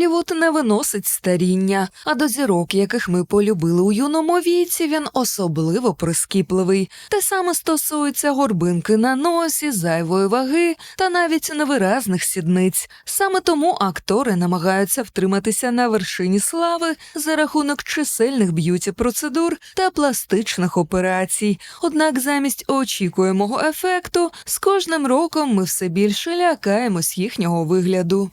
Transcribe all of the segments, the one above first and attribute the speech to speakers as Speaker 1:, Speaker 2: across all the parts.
Speaker 1: Голівуд не виносить старіння, а до зірок, яких ми полюбили у юному віці, він особливо прискіпливий. Те саме стосується горбинки на носі, зайвої ваги та навіть невиразних сідниць. Саме тому актори намагаються втриматися на вершині слави за рахунок чисельних б'юті процедур та пластичних операцій. Однак замість очікуємого ефекту з кожним роком ми все більше лякаємось їхнього вигляду.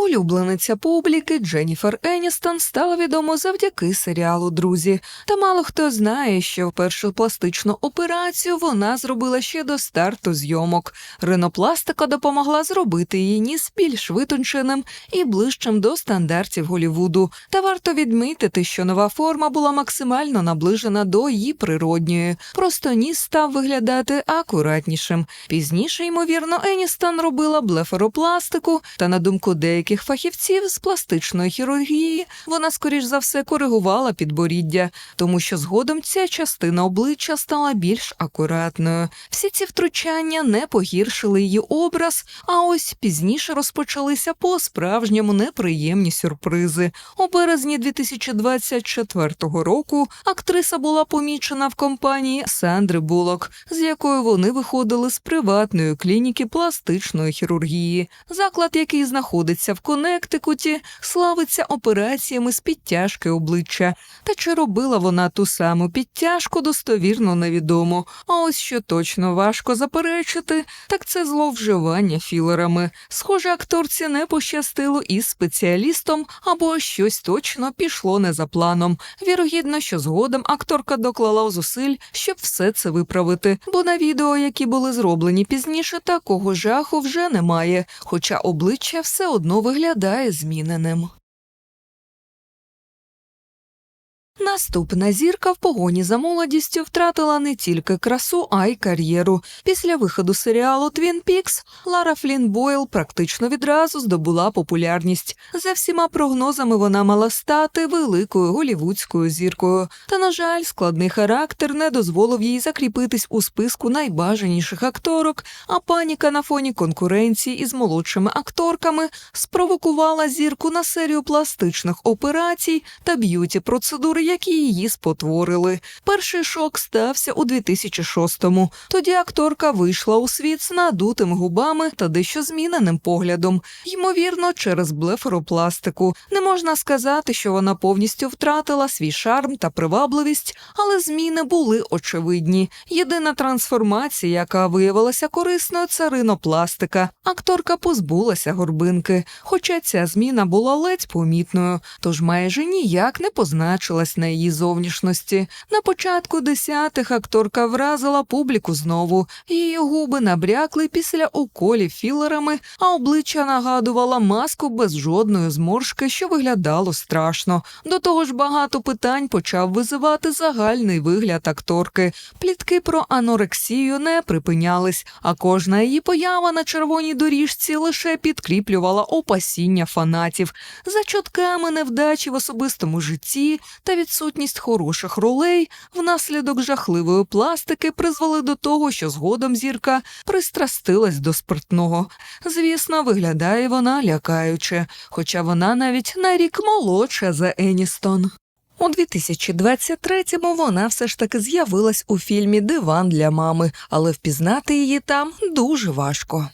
Speaker 1: Улюблениця публіки Дженніфер Еністон стала відомо завдяки серіалу Друзі. Та мало хто знає, що першу пластичну операцію вона зробила ще до старту зйомок. Ринопластика допомогла зробити її ніс більш витонченим і ближчим до стандартів Голівуду. Та варто відмітити, що нова форма була максимально наближена до її природньої. Просто ніс став виглядати акуратнішим. Пізніше, ймовірно, Еністон робила блефаропластику, та на думку деяких фахівців з пластичної хірургії вона, скоріш за все, коригувала підборіддя, тому що згодом ця частина обличчя стала більш акуратною. Всі ці втручання не погіршили її образ, а ось пізніше розпочалися по справжньому неприємні сюрпризи. У березні 2024 року актриса була помічена в компанії Сандри Булок, з якою вони виходили з приватної клініки пластичної хірургії. Заклад, який знаходиться в Коннектикуті, славиться операціями з підтяжки обличчя. Та чи робила вона ту саму підтяжку, достовірно невідомо. А ось що точно важко заперечити, так це зловживання філерами. Схоже, акторці не пощастило із спеціалістом, або щось точно пішло не за планом. Вірогідно, що згодом акторка доклала зусиль, щоб все це виправити, бо на відео, які були зроблені пізніше, такого жаху вже немає, хоча обличчя все одно виглядає зміненим. Наступна зірка в погоні за молодістю втратила не тільки красу, а й кар'єру. Після виходу серіалу Твін Пікс Лара Флін Бойл практично відразу здобула популярність. За всіма прогнозами вона мала стати великою голівудською зіркою. Та, на жаль, складний характер не дозволив їй закріпитись у списку найбажаніших акторок, а паніка на фоні конкуренції із молодшими акторками спровокувала зірку на серію пластичних операцій та б'юті процедур, які її спотворили. Перший шок стався у 2006-му. Тоді акторка вийшла у світ з надутими губами та дещо зміненим поглядом. Ймовірно, через блефаропластику. Не можна сказати, що вона повністю втратила свій шарм та привабливість, але зміни були очевидні. Єдина трансформація, яка виявилася корисною, це ринопластика. Акторка позбулася горбинки, хоча ця зміна була ледь помітною, тож майже ніяк не позначилась на її зовнішності. На початку десятих акторка вразила публіку знову. Її губи набрякли після уколів філерами, а обличчя нагадувала маску без жодної зморшки, що виглядало страшно. До того ж, багато питань почав визивати загальний вигляд акторки. Плітки про анорексію не припинялись, а кожна її поява на червоній доріжці лише підкріплювала опасіння фанатів. За чутками невдачі в особистому житті та відсутність хороших ролей внаслідок жахливої пластики призвели до того, що згодом зірка пристрастилась до спиртного. Звісно, виглядає вона лякаюче, хоча вона навіть на рік молодша за Еністон. У 2023-му вона все ж таки з'явилась у фільмі Диван для мами, але впізнати її там дуже важко.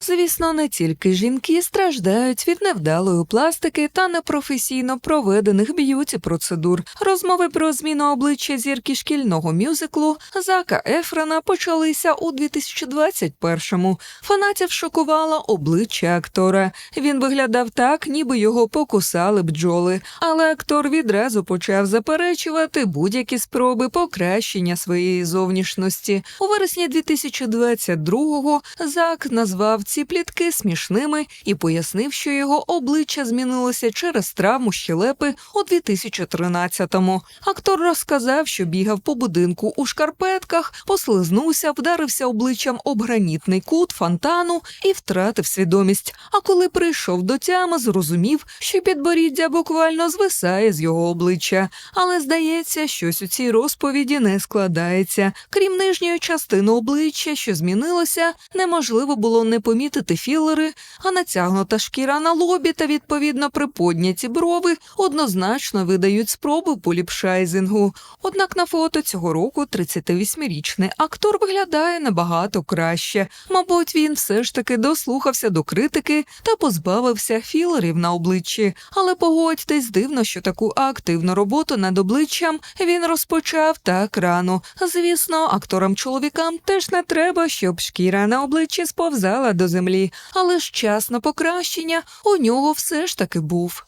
Speaker 1: Звісно, не тільки жінки страждають від невдалої пластики та непрофесійно проведених б'юті процедур. Розмови про зміну обличчя зірки шкільного мюзиклу Зака Ефрена почалися у 2021-му. Фанатів шокувало обличчя актора. Він виглядав так, ніби його покусали бджоли. Але актор відразу почав заперечувати будь-які спроби покращення своєї зовнішності. У вересні 2022-го Зак назвав ці плітки смішними і пояснив, що його обличчя змінилося через травму щелепи у 2013-му. Актор розказав, що бігав по будинку у шкарпетках, послизнувся, вдарився обличчям об гранітний кут фонтану і втратив свідомість. А коли прийшов до тями, зрозумів, що підборіддя буквально звисає з його обличчя. Але здається, щось у цій розповіді не складається. Крім нижньої частини обличчя, що змінилося, неможливо було не помітити помітити філери, а натягнута шкіра на лобі та відповідно приподняті брови однозначно видають спробу поліпшайзингу. Однак на фото цього року 38-річний актор виглядає набагато краще. Мабуть, він все ж таки дослухався до критики та позбавився філерів на обличчі. Але погодьтесь, дивно, що таку активну роботу над обличчям він розпочав так рано. Звісно, акторам-чоловікам теж не треба, щоб шкіра на обличчі сповзала до землі, але ж час на покращення у нього все ж таки був.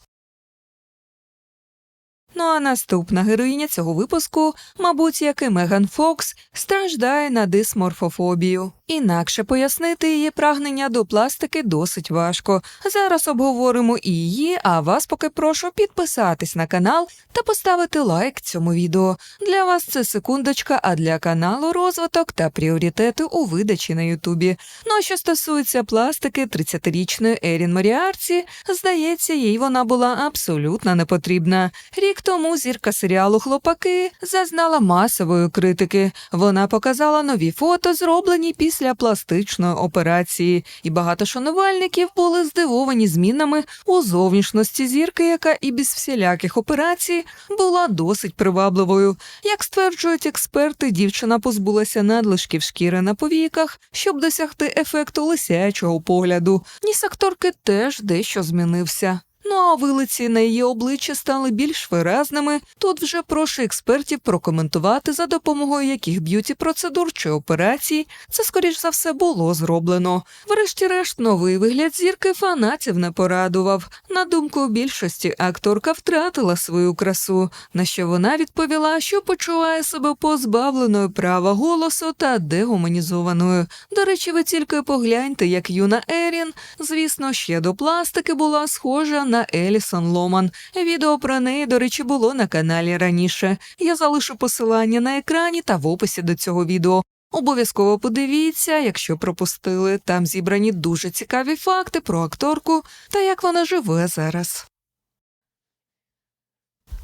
Speaker 1: Ну а наступна героїня цього випуску, мабуть, як і Меган Фокс, страждає на дисморфофобію. Інакше пояснити її прагнення до пластики досить важко. Зараз обговоримо і її, а вас поки прошу підписатись на канал та поставити лайк цьому відео. Для вас це секундочка, а для каналу розвиток та пріоритети у видачі на Ютубі. Ну а що стосується пластики 30-річної Ерін Маріарці, здається, їй вона була абсолютно не потрібна. Рік тому зірка серіалу Хлопаки зазнала масової критики. Вона показала нові фото, зроблені після пластичної операції, і багато шанувальників були здивовані змінами у зовнішності зірки, яка і без всіляких операцій була досить привабливою. Як стверджують експерти, дівчина позбулася надлишків шкіри на повіках, щоб досягти ефекту лисячого погляду. Ніс акторки теж дещо змінився. Ну а вилиці на її обличчі стали більш виразними. Тут вже прошу експертів прокоментувати, за допомогою яких б'юті процедур чи операцій це скоріш за все було зроблено. Врешті-решт, новий вигляд зірки фанатів не порадував. На думку більшості, акторка втратила свою красу, на що вона відповіла, що почуває себе позбавленою права голосу та дегуманізованою. До речі, ви тільки погляньте, як юна Ерін, звісно, ще до пластики була схожа на Елісон Ломан. Відео про неї, до речі, було на каналі раніше. Я залишу посилання на екрані та в описі до цього відео. Обов'язково подивіться, якщо пропустили. Там зібрані дуже цікаві факти про акторку та як вона живе зараз.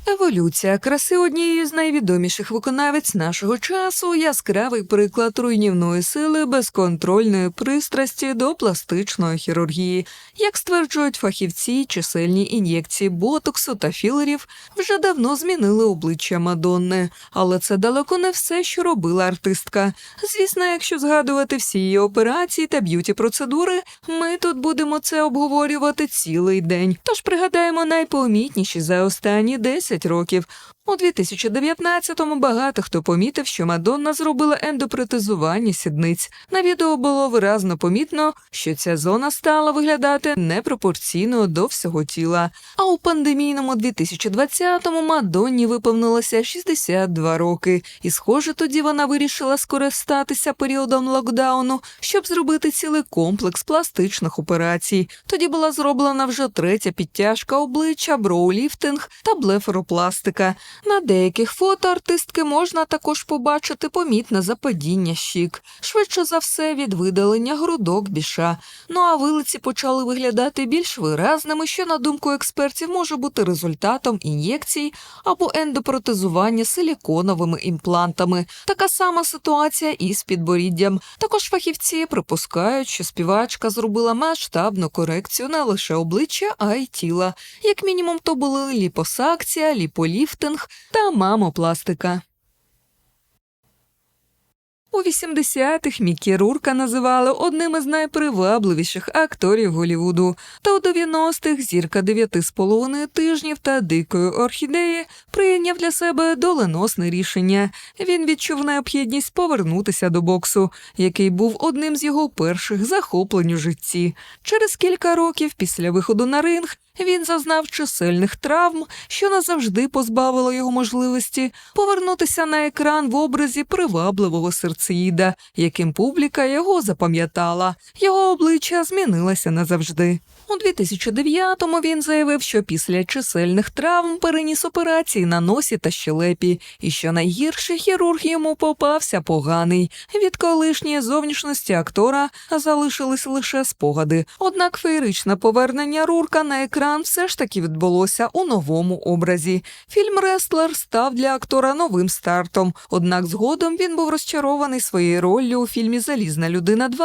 Speaker 1: Еволюція краси однієї з найвідоміших виконавець нашого часу яскравий приклад руйнівної сили безконтрольної пристрасті до пластичної хірургії. Як стверджують фахівці, чисельні ін'єкції ботоксу та філерів вже давно змінили обличчя Мадонни, але це далеко не все, що робила артистка. Звісно, якщо згадувати всі її операції та б'юті процедури, ми тут будемо це обговорювати цілий день. Тож пригадаємо найпомітніші за останні 10 років. У 2019-му багато хто помітив, що Мадонна зробила ендопротезування сідниць. На відео було виразно помітно, що ця зона стала виглядати непропорційно до всього тіла. А у пандемійному 2020-му Мадонні виповнилося 62 роки, і, схоже, тоді вона вирішила скористатися періодом локдауну, щоб зробити цілий комплекс пластичних операцій. Тоді була зроблена вже третя підтяжка обличчя, броуліфтинг та блефаропластика. На деяких фото артистки можна також побачити помітне западіння щік, швидше за все від видалення грудок біша. Ну а вилиці почали виглядати більш виразними, що, на думку експертів, може бути результатом ін'єкцій або ендопротезування силіконовими імплантами. Така сама ситуація і з підборіддям. Також фахівці припускають, що співачка зробила масштабну корекцію не лише обличчя, а й тіла. Як мінімум, то були ліпосакція, ліполіфтинг та мамопластика. У 80-х Мікі Рурка називали одним із найпривабливіших акторів Голівуду. Та у 90-х зірка дев'яти з половиною тижнів та дикої орхідеї прийняв для себе доленосне рішення. Він відчув необхідність повернутися до боксу, який був одним з його перших захоплень у житті. Через кілька років після виходу на ринг він зазнав чисельних травм, що назавжди позбавило його можливості повернутися на екран в образі привабливого серцеїда, яким публіка його запам'ятала. Його обличчя змінилося назавжди. У 2009-му він заявив, що після чисельних травм переніс операції на носі та щелепі, і що найгірше хірург йому попався поганий. Від колишньої зовнішності актора залишились лише спогади. Однак феєричне повернення Рурка на екран екран все ж таки відбулося у новому образі. Фільм Рестлер став для актора новим стартом. Однак згодом він був розчарований своєю роллю у фільмі Залізна людина 2»,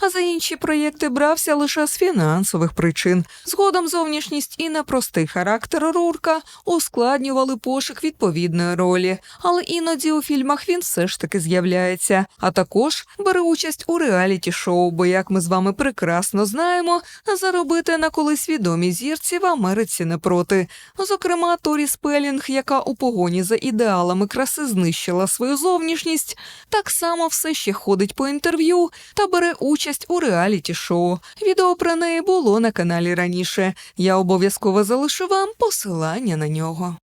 Speaker 1: а за інші проєкти брався лише з фінансових причин. Згодом зовнішність і непростий характер Рурка ускладнювали пошук відповідної ролі, але іноді у фільмах він все ж таки з'являється, а також бере участь у реаліті шоу, бо як ми з вами прекрасно знаємо, заробити на колись відомій зірці в Америці не проти. Зокрема, Торі Спелінг, яка у погоні за ідеалами краси знищила свою зовнішність, так само все ще ходить по інтерв'ю та бере участь у реаліті шоу. Відео про неї було на каналі раніше. Я обов'язково залишу вам посилання на нього.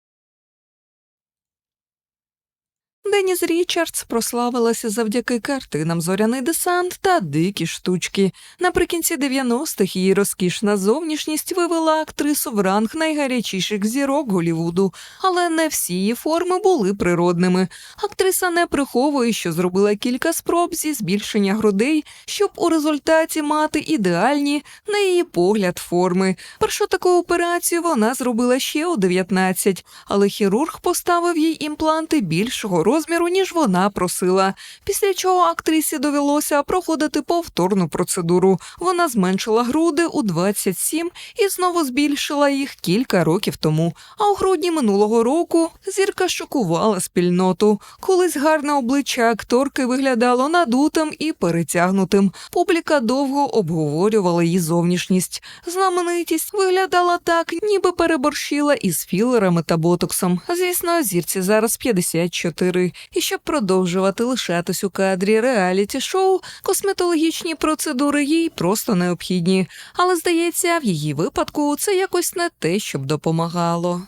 Speaker 1: Деніс Річардс прославилася завдяки картинам Зоряний десант та дикі штучки. Наприкінці 90-х її розкішна зовнішність вивела актрису в ранг найгарячіших зірок Голівуду, але не всі її форми були природними. Актриса не приховує, що зробила кілька спроб зі збільшення грудей, щоб у результаті мати ідеальні, на її погляд, форми. Першу таку операцію вона зробила ще у 19, але хірург поставив їй імпланти більшого розміру, ніж вона просила. Після чого актрисі довелося проходити повторну процедуру. Вона зменшила груди у 27 і знову збільшила їх кілька років тому. А у грудні минулого року зірка шокувала спільноту. Колись гарне обличчя акторки виглядало надутим і перетягнутим. Публіка довго обговорювала її зовнішність. Знаменитість виглядала так, ніби переборщила із філерами та ботоксом. Звісно, зірці зараз 54. І щоб продовжувати лишатись у кадрі реаліті шоу, косметологічні процедури їй просто необхідні. Але здається, в її випадку це якось не те, щоб допомагало.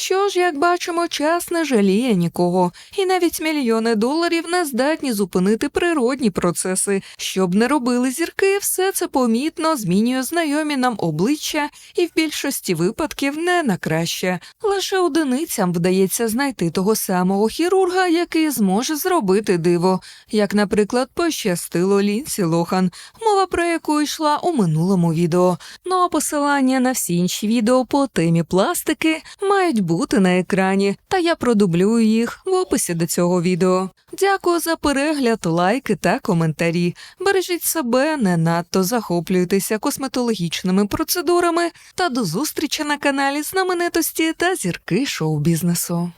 Speaker 1: Що ж, як бачимо, час не жаліє нікого, і навіть мільйони доларів не здатні зупинити природні процеси. Щоб не робили зірки, все це помітно змінює знайомі нам обличчя і в більшості випадків не на краще. Лише одиницям вдається знайти того самого хірурга, який зможе зробити диво, як, наприклад, пощастило Лінсі Лохан, мова про яку йшла у минулому відео. Ну а посилання на всі інші відео по темі пластики мають бути на екрані, та я продублюю їх в описі до цього відео. Дякую за перегляд, лайки та коментарі. Бережіть себе, не надто захоплюйтеся косметологічними процедурами та до зустрічі на каналі знаменитості та зірки шоу-бізнесу.